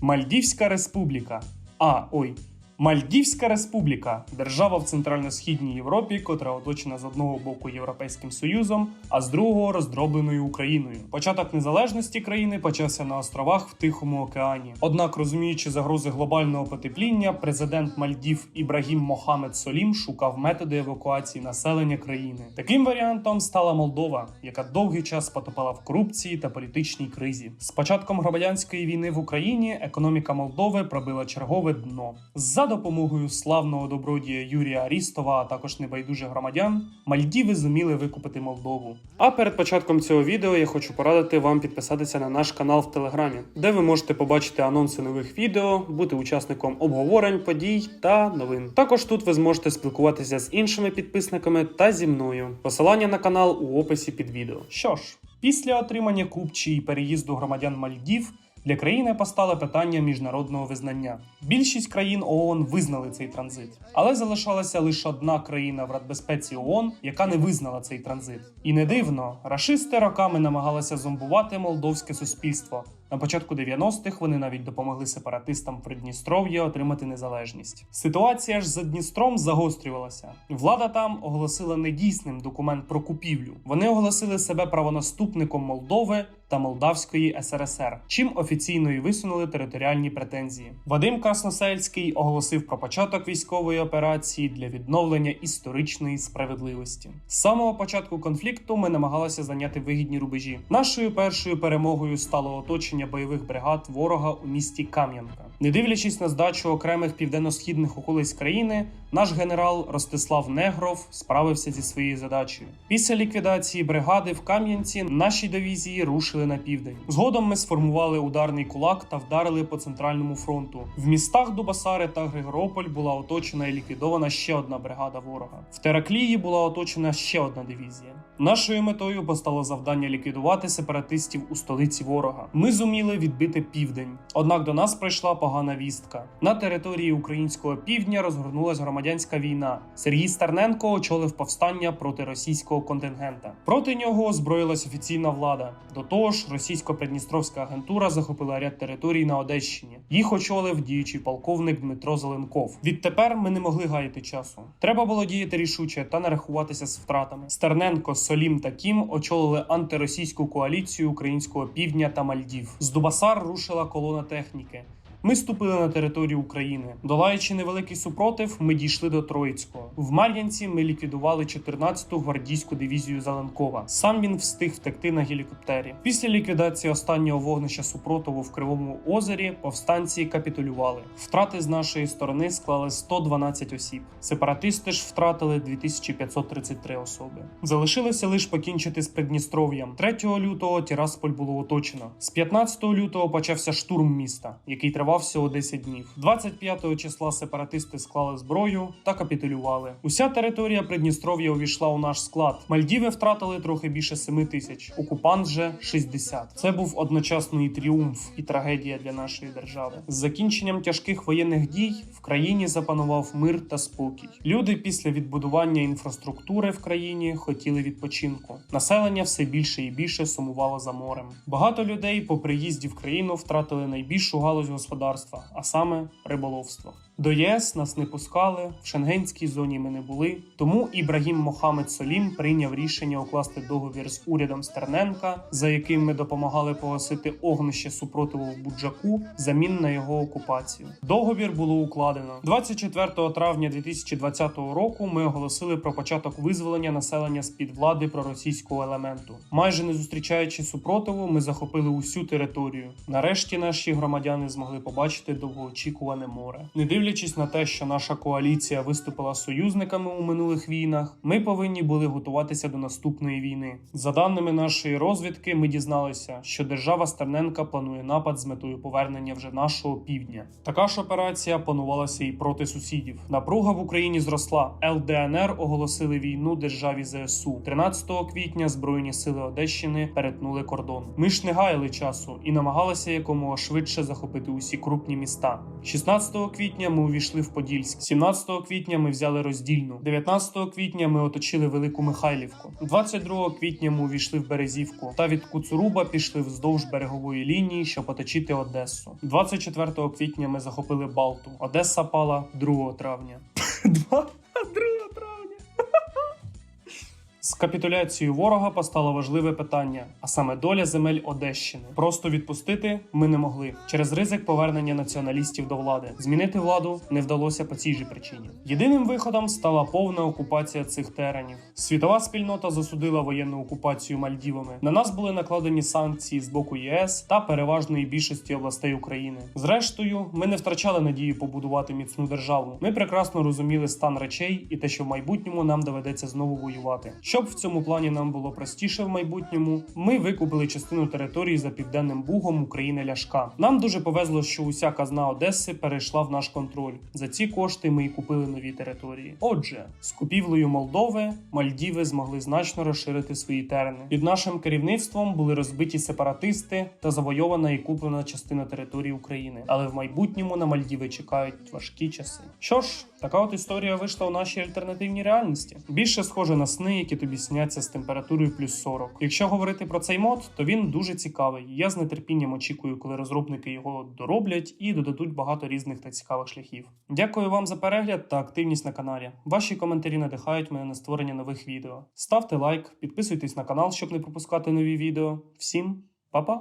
Мальдівська республіка. А, ой. Мальдівська республіка держава в центрально-східній Європі, котра оточена з одного боку Європейським Союзом, а з другого роздробленою Україною. Початок незалежності країни почався на островах в Тихому океані. Однак, розуміючи загрози глобального потепління, президент Мальдів Ібрагім Мохамед Солім шукав методи евакуації населення країни. Таким варіантом стала Молдова, яка довгий час потопала в корупції та політичній кризі. З початком громадянської війни в Україні економіка Молдови пробила чергове дно. За допомогою славного добродія Юрія Арістова, а також небайдужих громадян, Мальдіви зуміли викупити Молдову. А перед початком цього відео я хочу порадити вам підписатися на наш канал в Телеграмі, де ви можете побачити анонси нових відео, бути учасником обговорень, подій та новин. Також тут ви зможете спілкуватися з іншими підписниками та зі мною. Посилання на канал у описі під відео. Що ж, після отримання купчі і переїзду громадян Мальдів. Для країни постало питання міжнародного визнання. Більшість країн ООН визнали цей транзит, але залишалася лише одна країна в Радбезпеці ООН, яка не визнала цей транзит. І не дивно, рашисти роками намагалися зомбувати молдовське суспільство. На початку 90-х вони навіть допомогли сепаратистам в Придністров'ї отримати незалежність. Ситуація ж за Дністром загострювалася. Влада там оголосила недійсним документ про купівлю. Вони оголосили себе правонаступником Молдови та Молдавської СРСР, чим офіційно і висунули територіальні претензії. Вадим Красносельський оголосив про початок військової операції для відновлення історичної справедливості. З самого початку конфлікту ми намагалися зайняти вигідні рубежі. Нашою першою перемогою стало оточення бойових бригад ворога у місті Кам'янка. Не дивлячись на здачу окремих південно-східних околиць країни, наш генерал Ростислав Негров справився зі своєю задачею. Після ліквідації бригади в Кам'янці наші дивізії рушили на південь. Згодом ми сформували ударний кулак та вдарили по центральному фронту. В містах Дубасари та Григорополь була оточена і ліквідована ще одна бригада ворога. В Тераклії була оточена ще одна дивізія. Нашою метою постало завдання ліквідувати сепаратистів у столиці ворога. Ми зуміли відбити південь. Однак до нас прийшла погана вістка. На території українського півдня розгорнулась громадянська війна. Сергій Стерненко очолив повстання проти російського контингента. Проти нього озброїлась офіційна влада. До того ж, російсько-придністровська агентура захопила ряд територій на Одещині. Їх очолив діючий полковник Дмитро Зеленков. Відтепер ми не могли гаяти часу. Треба було діяти рішуче та не рахуватися з втратами. Стерненко, Солім та Кім очолили антиросійську коаліцію українського півдня та Мальдів. З Дубасар рушила колона техніки. Ми ступили на територію України. Долаючи невеликий супротив, ми дійшли до Троїцького. В Мар'янці ми ліквідували 14-ту гвардійську дивізію Зеленкова. Сам він встиг втекти на гелікоптері. Після ліквідації останнього вогнища супротиву в Кривому озері повстанці капітулювали. Втрати з нашої сторони склали 112 осіб. Сепаратисти ж втратили 2533 особи. Залишилося лише покінчити з Придністров'ям. 3 лютого Тірасполь було оточено. З 15 лютого почався штурм міста, який тривав всього 10 днів. 25 числа сепаратисти склали зброю та капітулювали. Уся територія Придністров'я увійшла у наш склад. Мальдіви втратили трохи більше 7 тисяч. Окупант же 60. Це був одночасно і тріумф, і трагедія для нашої держави. З закінченням тяжких воєнних дій в країні запанував мир та спокій. Люди після відбудування інфраструктури в країні хотіли відпочинку. Населення все більше і більше сумувало за морем. Багато людей по приїзді в країну втратили найбільшу галузь господарства, а саме риболовство. До ЄС нас не пускали, в шенгенській зоні ми не були. Тому Ібрагім Мохамед Солім прийняв рішення укласти договір з урядом Стерненка, за яким ми допомагали погасити огнище супротиву в Буджаку, замін на його окупацію. Договір було укладено 24 травня 2020 року. Ми оголосили про початок визволення населення з під влади проросійського елементу. Майже не зустрічаючи супротиву, ми захопили усю територію. Нарешті наші громадяни змогли побачити довгоочікуване море. Не дивлячись на те, що наша коаліція виступила союзниками у минулих війнах, ми повинні були готуватися до наступної війни. За даними нашої розвідки, ми дізналися, що держава Стерненка планує напад з метою повернення вже нашого півдня. Така ж операція планувалася і проти сусідів. Напруга в Україні зросла. ЛДНР оголосили війну державі ЗСУ. 13 квітня збройні сили Одещини перетнули кордон. Ми ж не гаяли часу і намагалися якомога швидше захопити усі крупні міста. 16 квітня ми увійшли в Подільськ. 17 квітня ми взяли роздільну. 19 квітня ми оточили Велику Михайлівку. 22 квітня ми увійшли в Березівку. Та від Куцуруба пішли вздовж берегової лінії, щоб оточити Одесу. 24 квітня ми захопили Балту. Одеса пала 2 травня. 2 З капітуляцією ворога постало важливе питання, а саме доля земель Одещини. Просто відпустити ми не могли через ризик повернення націоналістів до влади. Змінити владу не вдалося по цій же причині. Єдиним виходом стала повна окупація цих теренів. Світова спільнота засудила воєнну окупацію Мальдівами. На нас були накладені санкції з боку ЄС та переважної більшості областей України. Зрештою, ми не втрачали надії побудувати міцну державу. Ми прекрасно розуміли стан речей і те, що в майбутньому нам доведеться знову воювати. Щоб в цьому плані нам було простіше в майбутньому, ми викупили частину території за південним бугом України Ляшка. Нам дуже повезло, що уся казна Одеси перейшла в наш контроль. За ці кошти ми і купили нові території. Отже, з купівлею Молдови Мальдіви змогли значно розширити свої терени. Під нашим керівництвом були розбиті сепаратисти та завойована і куплена частина території України. Але в майбутньому на Мальдіви чекають важкі часи. Що ж, така от історія вийшла у нашій альтернативній реальності. Більше схоже на сни, які тобі сняться з температурою плюс 40. Якщо говорити про цей мод, то він дуже цікавий. Я з нетерпінням очікую, коли розробники його дороблять і додадуть багато різних та цікавих шляхів. Дякую вам за перегляд та активність на каналі. Ваші коментарі надихають мене на створення нових відео. Ставте лайк, підписуйтесь на канал, щоб не пропускати нові відео. Всім па-па!